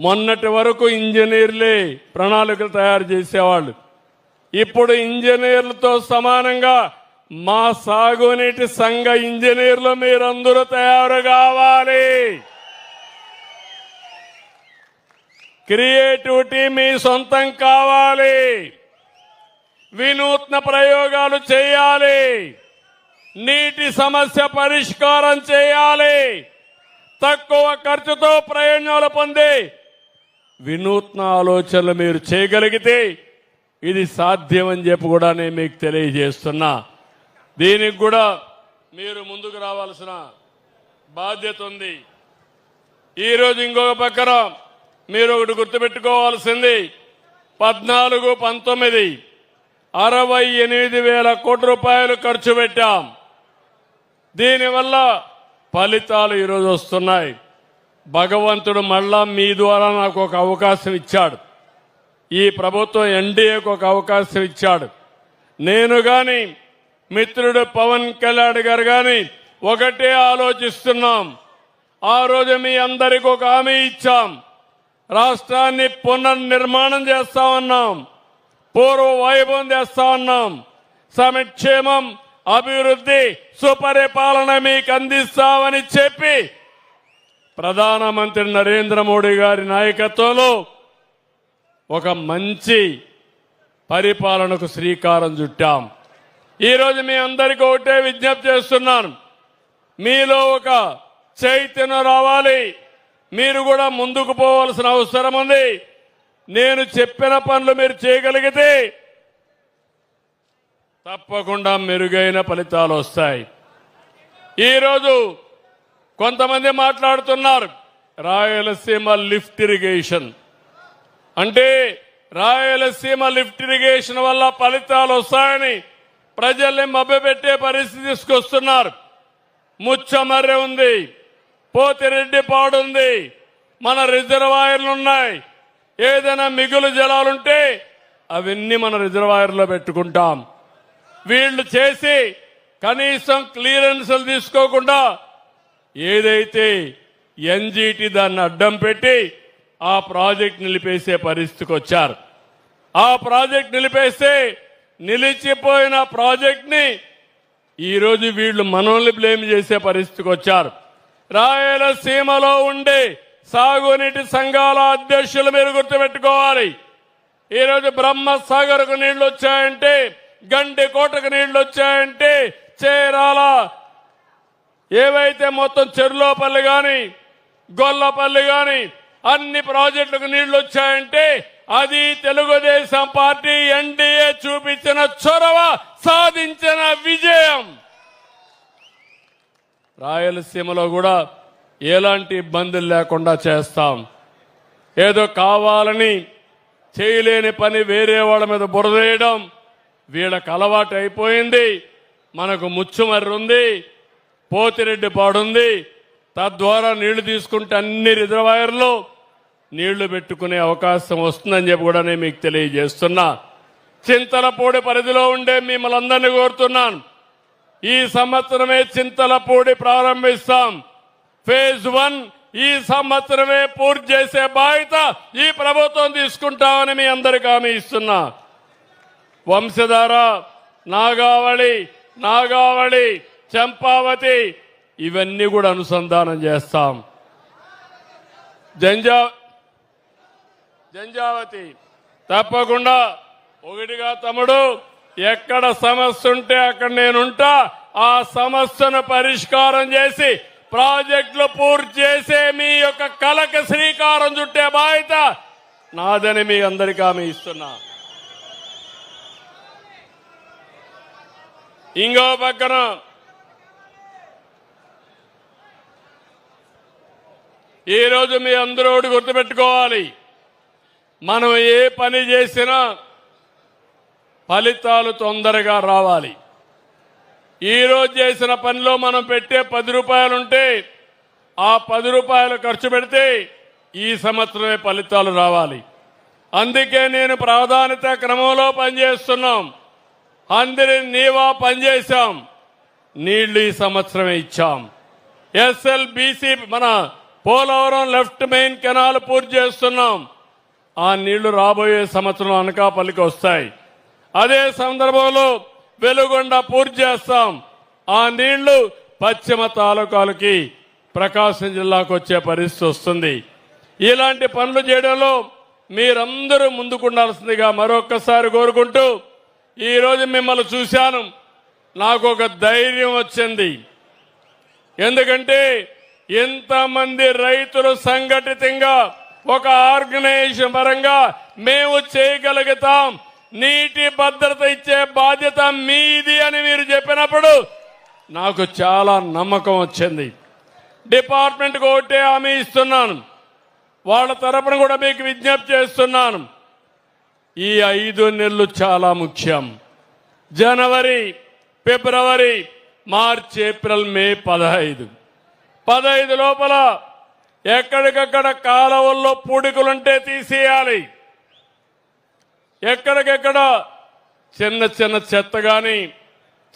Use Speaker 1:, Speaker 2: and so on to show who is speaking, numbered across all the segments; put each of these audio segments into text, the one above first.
Speaker 1: మొన్నటి వరకు ఇంజనీర్లే ప్రణాళికలు తయారు చేసేవాళ్ళు. ఇప్పుడు ఇంజనీర్లతో సమానంగా మా సాగునీటి సంఘ ఇంజనీర్లు మీరందరూ తయారు కావాలి. క్రియేటివిటీ మీ సొంతం కావాలి. వినూత్న ప్రయోగాలు చేయాలి. నీటి సమస్య పరిష్కారం చేయాలి. తక్కువ ఖర్చుతో ప్రయోజనాలు పొందే వినూత్న ఆలోచనలు మీరు చేయగలిగితే ఇది సాధ్యమని చెప్పి కూడా నేను మీకు తెలియజేస్తున్నా. దీనికి కూడా మీరు ముందుకు రావాల్సిన బాధ్యత ఉంది. ఈరోజు ఇంకొక పక్కన మీరు ఒకటి గుర్తుపెట్టుకోవాల్సింది. పద్నాలుగు పంతొమ్మిది అరవై ఎనిమిది వేల కోట్ల రూపాయలు ఖర్చు పెట్టాం. దీనివల్ల ఫలితాలు ఈరోజు వస్తున్నాయి. భగవంతుడు మళ్ళా మీ ద్వారా నాకు ఒక అవకాశం ఇచ్చాడు. ఈ ప్రభుత్వం ఎన్డీఏకు ఒక అవకాశం ఇచ్చాడు. నేను కానీ మిత్రుడు పవన్ కళ్యాణ్ గారు కానీ ఒకటే ఆలోచిస్తున్నాం. ఆ రోజు మీ అందరికి ఒక హామీ ఇచ్చాం. రాష్ట్రాన్ని పునర్నిర్మాణం చేస్తామన్నాం. పూర్వ వైభవం చేస్తామన్నాం. సంక్షేమం అభివృద్ధి సుపరిపాలన మీకు అందిస్తామని చెప్పి ప్రధానమంత్రి నరేంద్ర మోడీ గారి నాయకత్వంలో ఒక మంచి పరిపాలనకు శ్రీకారం చుట్టాం. ఈరోజు మీ అందరికీ ఒకటే విజ్ఞప్తి చేస్తున్నాను. మీలో ఒక చైతన్యం రావాలి. మీరు కూడా ముందుకు పోవాల్సిన అవసరం ఉంది. నేను చెప్పిన పనులు మీరు చేయగలిగితే తప్పకుండా మెరుగైన ఫలితాలు వస్తాయి. ఈరోజు కొంతమంది మాట్లాడుతున్నారు రాయలసీమ లిఫ్ట్ ఇరిగేషన్. అంటే రాయలసీమ లిఫ్ట్ ఇరిగేషన్ వల్ల ఫలితాలు వస్తాయని ప్రజల్ని మభ్యపెట్టే పరిస్థితి తీసుకొస్తున్నారు. ముచ్చమర్రె ఉంది పోతిరెడ్డి పాడుంది మన రిజర్వాయర్లు ఉన్నాయి. ఏదైనా మిగులు జలాలుంటే అవన్నీ మన రిజర్వాయర్లో పెట్టుకుంటాం. వీళ్ళు చేసి కనీసం క్లియరెన్స్లు తీసుకోకుండా ఏదైతే ఎన్జీటీ దాన్ని అడ్డం పెట్టి ఆ ప్రాజెక్ట్ నిలిపేసే పరిస్థితికి వచ్చారు. ఆ ప్రాజెక్ట్ నిలిపేస్తే నిలిచిపోయిన ప్రాజెక్ట్ని ఈరోజు వీళ్ళు మనల్ని బ్లేమ్ చేసే పరిస్థితికి వచ్చారు. రాయలసీమలో ఉండే సాగునీటి సంఘాల అధ్యక్షులు మీరు గుర్తుపెట్టుకోవాలి. ఈరోజు బ్రహ్మ సాగర్కు నీళ్ళు వచ్చాయంటే గండి కోటకు నీళ్ళు వచ్చాయంటే చేరాల ఏవైతే మొత్తం చెరులోపల్లి కానీ గొల్లపల్లి కానీ అన్ని ప్రాజెక్టులకు నీళ్ళు వచ్చాయంటే అది తెలుగుదేశం పార్టీ ఎన్డీఏ చూపించిన చొరవ సాధించిన విజయం. రాయలసీమలో కూడా ఎలాంటి ఇబ్బందులు లేకుండా చేస్తాం. ఏదో కావాలని చేయలేని పని వేరే వాళ్ళ మీద బురదేయడం వీళ్ళకి అలవాటు అయిపోయింది మనకు ముచ్చుమర్రుంది. పోతిరెడ్డి పాడుంది. తద్వారా నీళ్ళు తీసుకుంటే అన్ని రిజర్వాయర్లు నీళ్ళు పెట్టుకునే అవకాశం వస్తుందని చెప్పి కూడా నేను మీకు తెలియజేస్తున్నా. చింతలపూడి పరిధిలో ఉండే మిమ్మల్ని అందరినీ కోరుతున్నాను. ఈ సంవత్సరమే చింతలపూడి ప్రారంభిస్తాం. ఫేజ్ వన్ ఈ సంవత్సరమే పూర్తి చేసే బాధ్యత ఈ ప్రభుత్వం తీసుకుంటామని మీ అందరికీ హామీ ఇస్తున్నా. వంశధార నాగావళి నాగావళి చంపావతి ఇవన్నీ కూడా అనుసంధానం చేస్తాం. జంజా జంజావతి తప్పకుండా ఒకటిగా తమ్ముడు ఎక్కడ సమస్య ఉంటే అక్కడ నేనుంటా ఆ సమస్యను పరిష్కారం చేసి ప్రాజెక్టులు పూర్తి చేసే మీ యొక్క కళకు శ్రీకారం చుట్టే బాధ్యత నాదని మీ అందరికీ ఆమె ఇస్తున్నా. ఇంకో పక్కన ఈరోజు మీ అందరూ ఒకటి గుర్తుపెట్టుకోవాలి. మనం ఏ పని చేసినా ఫలితాలు తొందరగా రావాలి. ఈ రోజు చేసిన పనిలో మనం పెట్టే పది రూపాయలుంటే ఆ పది రూపాయలు ఖర్చు పెడితే ఈ సంవత్సరమే ఫలితాలు రావాలి. అందుకే నేను ప్రాధాన్యత క్రమంలో పనిచేస్తున్నాం. అందరి నీవా పనిచేశాం. నీళ్ళు ఈ సంవత్సరమే ఇచ్చాం. ఎస్ఎల్బిసి మన పోలవరం లెఫ్ట్ మెయిన్ కెనాల్ పూర్తి చేస్తున్నాం. ఆ నీళ్ళు రాబోయే సంవత్సరం అనకాపల్లికి వస్తాయి. అదే సందర్భంలో వెలుగొండ పూర్తి చేస్తాం. ఆ నీళ్ళు పశ్చిమ తాలూకాలకి ప్రకాశం జిల్లాకు వచ్చే పరిస్థితి వస్తుంది. ఇలాంటి పనులు చేయడంలో మీరందరూ ముందుకుండాల్సిందిగా మరొక్కసారి కోరుకుంటూ ఈరోజు మిమ్మల్ని చూశాను. నాకు ఒక ధైర్యం వచ్చింది. ఎందుకంటే ఎంతమంది రైతులు సంఘటితంగా ఒక ఆర్గనైజేషన్ పరంగా మేము చేయగలుగుతాం. నీటి భద్రత ఇచ్చే బాధ్యత మీది అని మీరు చెప్పినప్పుడు నాకు చాలా నమ్మకం వచ్చింది. డిపార్ట్మెంట్కి ఒకటే హామీ ఇస్తున్నాను. వాళ్ళ తరపున కూడా మీకు విజ్ఞప్తి చేస్తున్నాను. ఈ ఐదు నెలలు చాలా ముఖ్యం. జనవరి ఫిబ్రవరి మార్చ్ ఏప్రిల్ మే పదహైదు. పదహైదు లోపల ఎక్కడికక్కడ కాలువల్లో పూడికలుంటే తీసేయాలి. ఎక్కడికెక్కడ చిన్న చిన్న చెత్త కానీ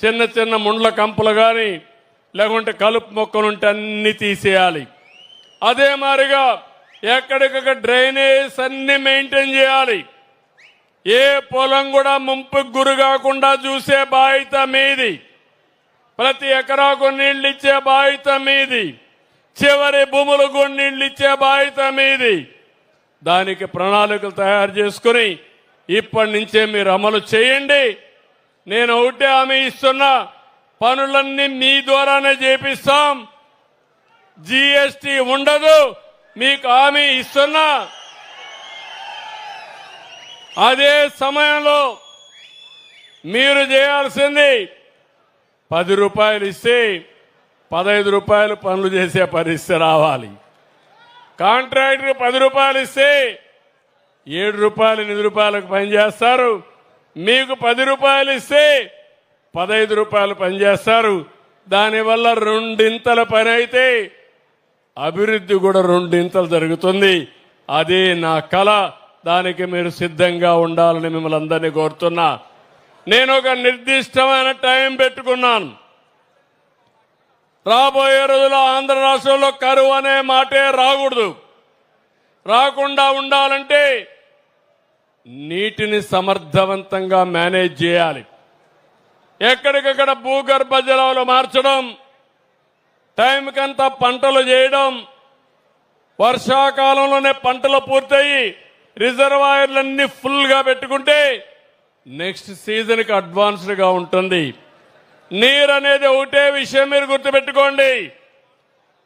Speaker 1: చిన్న చిన్న ముండ్ల కంపలు కానీ లేకుంటే కలుపు మొక్కలుంటే అన్నీ తీసేయాలి. అదే మాదిరిగా ఎక్కడికక్కడ డ్రైనేజ్ అన్ని మెయింటైన్ చేయాలి. ఏ పొలం కూడా ముంపుకు గురి కాకుండా చూసే బాధ్యత మీది. ప్రతి ఎకరాకు నీళ్ళు ఇచ్చే బాధ్యత మీది. చివరి భూములకు నీళ్ళు ఇచ్చే బాధ్యత మీది. దానికి ప్రణాళికలు తయారు చేసుకుని ఇప్పటి నుంచే మీరు అమలు చేయండి. నేను ఒకటే హామీ ఇస్తున్నా పనులన్నీ మీ ద్వారానే చేపిస్తాం. జీఎస్టీ ఉండదు మీకు హామీ ఇస్తున్నా. అదే సమయంలో మీరు చేయాల్సింది పది రూపాయలు ఇస్తే పదహైదు రూపాయలు పనులు చేసే పరిస్థితి రావాలి. కాంట్రాక్టర్ పది రూపాయలు ఇస్తే ఏడు రూపాయలు ఎనిమిది రూపాయలకు పనిచేస్తారు మీకు పది రూపాయలు ఇస్తే పదహైదు రూపాయలు పనిచేస్తారు దానివల్ల రెండింతల పని అయితే అభివృద్ధి కూడా రెండింతలు జరుగుతుంది. అదే నా కళ దానికి మీరు సిద్ధంగా ఉండాలని మిమ్మల్ని అందరినీ కోరుతున్నా. నేను ఒక నిర్దిష్టమైన టైం పెట్టుకున్నాను. రాబోయే రోజుల్లో ఆంధ్ర రాష్ట్రంలో కరువు అనే మాటే రాకూడదు. రాకుండా ఉండాలంటే నీటిని సమర్థవంతంగా మేనేజ్ చేయాలి. ఎక్కడికక్కడ భూగర్భ జలాలు మార్చడం టైంకంతా పంటలు చేయడం వర్షాకాలంలోనే పంటలు పూర్తయి రిజర్వాయర్లన్నీ ఫుల్గా పెట్టుకుంటే నెక్స్ట్ సీజన్కి అడ్వాన్స్డ్గా ఉంటుంది. నీరు అనేది ఒకటే విషయం మీరు గుర్తుపెట్టుకోండి.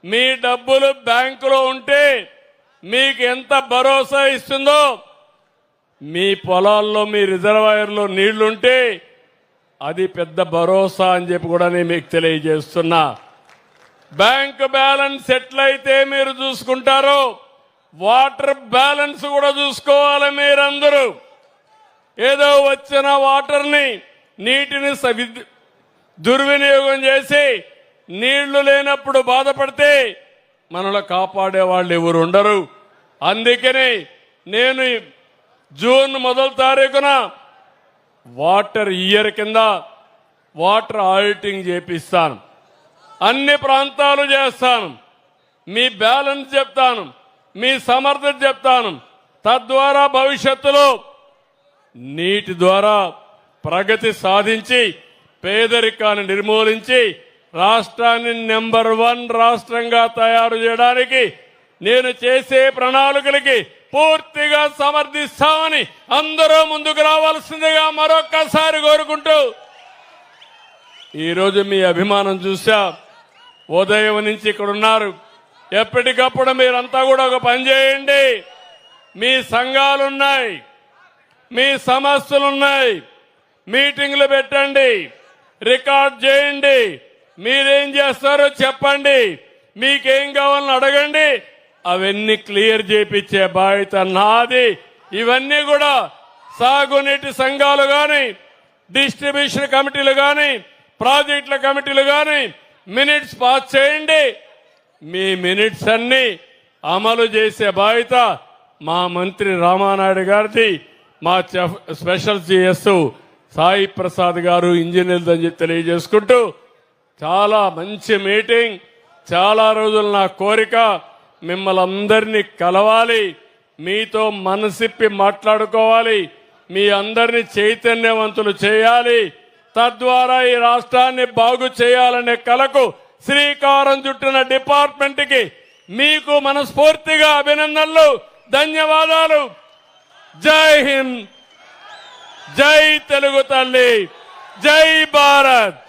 Speaker 1: మీ డబ్బులు బ్యాంకులో ఉంటే మీకు ఎంత భరోసా ఇస్తుందో మీ పొలాల్లో మీ రిజర్వాయర్లో నీళ్ళుంటే అది పెద్ద భరోసా అని చెప్పి కూడా నేను మీకు తెలియజేస్తున్నా. బ్యాంక్ బ్యాలెన్స్ ఎట్లయితే మీరు చూసుకుంటారో వాటర్ బ్యాలెన్స్ కూడా చూసుకోవాలి మీరందరూ. ఏదో వచ్చిన వాటర్ని నీటిని దుర్వినియోగం చేసి నీళ్ళు లేనప్పుడు బాధపడితే మనలో కాపాడే వాళ్ళు ఎవరు ఉండరు. అందుకని నేను జూన్ మొదటి తారీఖున వాటర్ ఇయర్ కింద వాటర్ ఆడిటింగ్ చేపిస్తాను. అన్ని ప్రాంతాలు చేస్తాను. మీ బ్యాలెన్స్ చెప్తాను. మీ సమర్థత చెప్తాను. తద్వారా భవిష్యత్తులో నీటి ద్వారా ప్రగతి సాధించి పేదరికాన్ని నిర్మూలించి రాష్ట్రాన్ని నెంబర్ వన్ రాష్ట్రంగా తయారు చేయడానికి నేను చేసే ప్రణాళికలకి పూర్తిగా సమర్థిస్తామని అందరూ ముందుకు రావాల్సిందిగా మరొక్కసారి కోరుకుంటూ ఈరోజు మీ అభిమానం చూసా ఉదయం నుంచి ఇక్కడ ఉన్నారు. ఎప్పటికప్పుడు మీరంతా కూడా ఒక పని చేయండి. మీ సంఘాలున్నాయి. మీ సమస్యలున్నాయి మీటింగ్లు పెట్టండి. రికార్డ్ చేయండి. మీరేం చేస్తారో చెప్పండి. మీకేం కావాలని అడగండి. అవన్నీ క్లియర్ చేపించే బాధ్యత నాది. ఇవన్నీ కూడా సాగునీటి సంఘాలు గాని డిస్ట్రిబ్యూషన్ కమిటీలు గాని ప్రాజెక్టుల కమిటీలు గాని మినిట్స్ పాస్ చేయండి. మీ మినిట్స్ అన్ని అమలు చేసే బాధ్యత మా మంత్రి రామానాయుడు గారిది. మా chief- special CS Sai Prasad garu ఇంజనీర్లు అని చెప్పి తెలియజేసుకుంటూ చాలా మంచి మీటింగ్ చాలా రోజులు నా కోరిక మిమ్మల్ని అందరినీ కలవాలి మీతో మనసిప్పి మాట్లాడుకోవాలి మీ అందరినీ చైతన్యవంతులు చేయాలి తద్వారా ఈ రాష్ట్రాన్ని బాగు చేయాలనే కలకు శ్రీకారం చుట్టిన డిపార్ట్మెంట్కి మీకు మనస్ఫూర్తిగా అభినందనలు ధన్యవాదాలు. జై హింద్. జై తెలుగు తల్లి. జై భారత్.